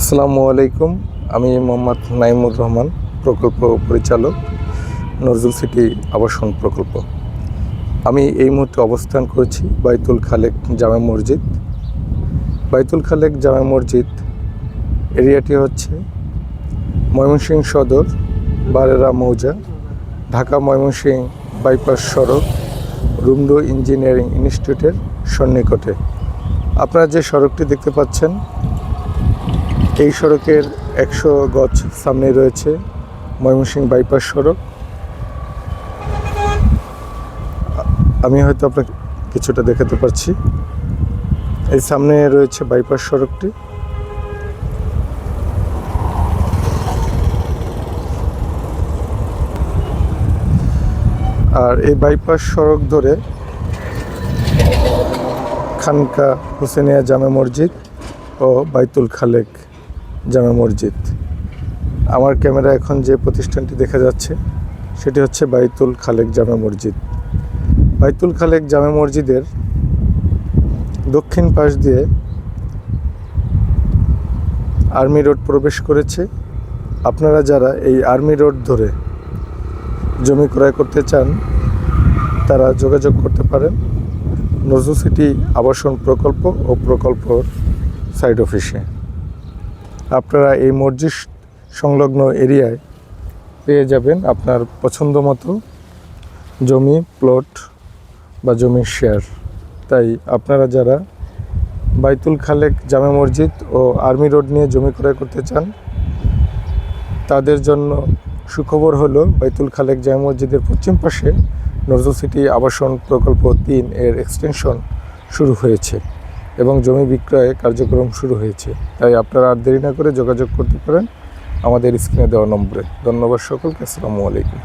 আসসালামু আলাইকুম। আমি মোহাম্মদ নাইমুর রহমান, প্রকল্প পরিচালক, নজরুল সিটি আবাসন প্রকল্প। আমি এই মুহূর্তে অবস্থান করেছি বাইতুল খালেক জামে মসজিদ। বাইতুল খালেক জামে মসজিদ এরিয়াটি হচ্ছে ময়মনসিংহ সদর, বারেরা মৌজা, ঢাকা ময়মনসিংহ বাইপাস সড়ক রুমডো ইঞ্জিনিয়ারিং ইনস্টিটিউটের সন্নিকটে। আপনারা যে সড়কটি দেখতে পাচ্ছেন এই সড়কের একশো গজ সামনে রয়েছে ময়মনসিংহ বাইপাস সড়ক। আমি হয়তো আপনাকে কিছুটা দেখাতে পারছি। এই সামনে রয়েছে বাইপাস সড়কটি। আর এই বাইপাস সড়ক ধরে খানকা হুসেনিয়া জামে মসজিদ ও বাইতুল খালেক জামে মসজিদ। আমার ক্যামেরা এখন যে প্রতিষ্ঠানটি দেখা যাচ্ছে, সেটি হচ্ছে বাইতুল খালেক জামে মসজিদ। বাইতুল খালেক জামে মসজিদের দক্ষিণ পাশ দিয়ে আর্মি রোড প্রবেশ করেছে। আপনারা যারা এই আর্মি রোড ধরে জমি ক্রয় করতে চান, তারা যোগাযোগ করতে পারেন। নজরুল সিটি আবাসন প্রকল্প ও প্রকল্প সাইড অফিসে। আপনারা এই মসজিদ সংলগ্ন এরিয়ায় পেয়ে যাবেন আপনার পছন্দ মতো জমি প্লট বা জমির শেয়ার তাই আপনারা যারা বাইতুল খালেক জামে মসজিদ ও আর্মি রোড নিয়ে জমি ক্রয় করতে চান, তাদের জন্য সুখবর হলো বাইতুল খালেক জামে মসজিদের পশ্চিম পাশে নজরুল সিটি আবাসন প্রকল্প তিন এর এক্সটেনশন শুরু হয়েছে। এবং জমি বিক্রয়ে কার্যক্রম শুরু হয়েছে। তাই আপনারা আর দেরি না করে যোগাযোগ করতে পারেন। আমাদের স্ক্রিনে দেওয়া নম্বরে। ধন্যবাদ সকলকে। আসসালামু আলাইকুম।